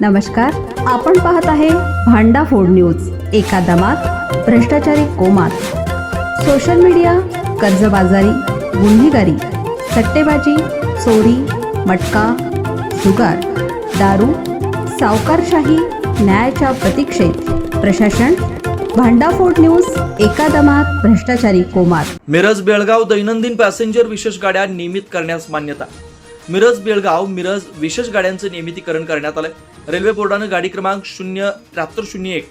नमस्कार आपण पाहत आहे भांडा फोड न्यूज एका दमात भ्रष्टाचारी कोमात. सोशल मीडिया कर्जबाजारी गुन्हेगारी सट्टेबाजी चोरी मटका जुगार दारू सावकारशाही न्यायाच्या प्रतीक्षेत. प्रशासन भांडाफोड न्यूज एका दमात भ्रष्टाचारी कोमात. मिरज बेळगाव दैनंदिन पॅसेंजर विशेष गाड्या नियमित करण्यास मान्यता. मिरज बेळगाव मिरज विशेष गाड्यांचं नियमितीकरण करण्यात आलंय. रेल्वे बोर्डानं गाडी क्रमांक शून्य त्र्याहत्तर शून्य एक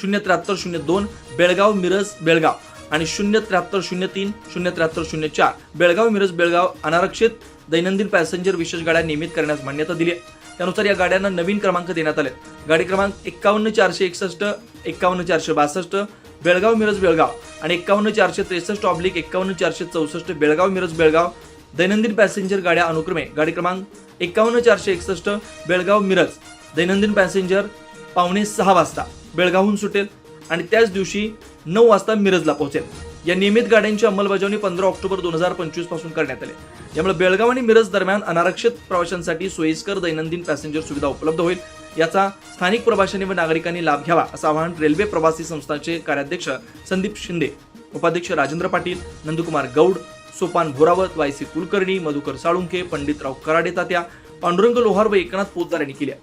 शून्य त्र्याहत्तर शून्य दोन बेळगाव मिरज बेळगाव आणि शून्य त्र्याहत्तर शून्य तीन शून्य त्र्याहत्तर शून्य चार बेळगाव मिरज बेळगाव अनारक्षित दैनंदिन पॅसेंजर विशेष गाड्या नियमित करण्यास मान्यता दिली आहे त्यानुसार या गाड्यांना नवीन क्रमांक देण्यात आले गाडी क्रमांक एक्कावन्न चारशे एकसष्ट एक्कावन्न चारशे बासष्ट बेळगाव मिरज बेळगाव आणि एक्कावन्न चारशे त्रेसष्ट ऑब्लिक एक्कावन्न चारशे चौसष्ट बेळगाव मिरज बेळगाव दैनंदिन पॅसेंजर गाड्या अनुक्रमे गाडी क्रमांक एकावन्न चारशे एकसष्ट बेळगाव मिरज. दैनंदिन पॅसेंजर पावणे सहा वाजता बेळगावहून सुटेल आणि त्याच दिवशी नऊ वाजता मिरजला पोहोचेल. या नियमित गाड्यांची अंमलबजावणी पंधरा ऑक्टोबर दोन हजार पंचवीसपासून करण्यात आली. यामुळे बेळगाव आणि मिरज दरम्यान अनारक्षित प्रवाशांसाठी सोयीस्कर दैनंदिन पॅसेंजर सुविधा उपलब्ध होईल. याचा स्थानिक प्रवाशांनी व नागरिकांनी लाभ घ्यावा असं आवाहन रेल्वे प्रवासी संस्थांचे कार्याध्यक्ष संदीप शिंदे उपाध्यक्ष राजेंद्र पाटील नंदकुमार गौड सोपान भोरावत वायसी कुलकर्णी मधुकर साळुंके पंडितराव कराडे तात्या पांडुरंग लोहार व एकनाथ पोतदार यांनी केल्या.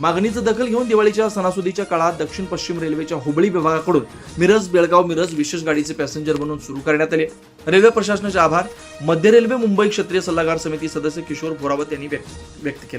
मागणीचं दखल घेऊन दिवाळीच्या सणासुदीच्या काळात दक्षिण पश्चिम रेल्वेच्या हुबळी विभागाकडून मिरज बेळगाव मिरज विशेष गाडीचे पॅसेंजर म्हणून सुरू करण्यात आले. रेल्वे प्रशासनाचे आभार. मध्य रेल्वे मुंबई क्षेत्रीय सल्लागार समिती सदस्य किशोर भोरावत यांनी व्यक्त व्यक्त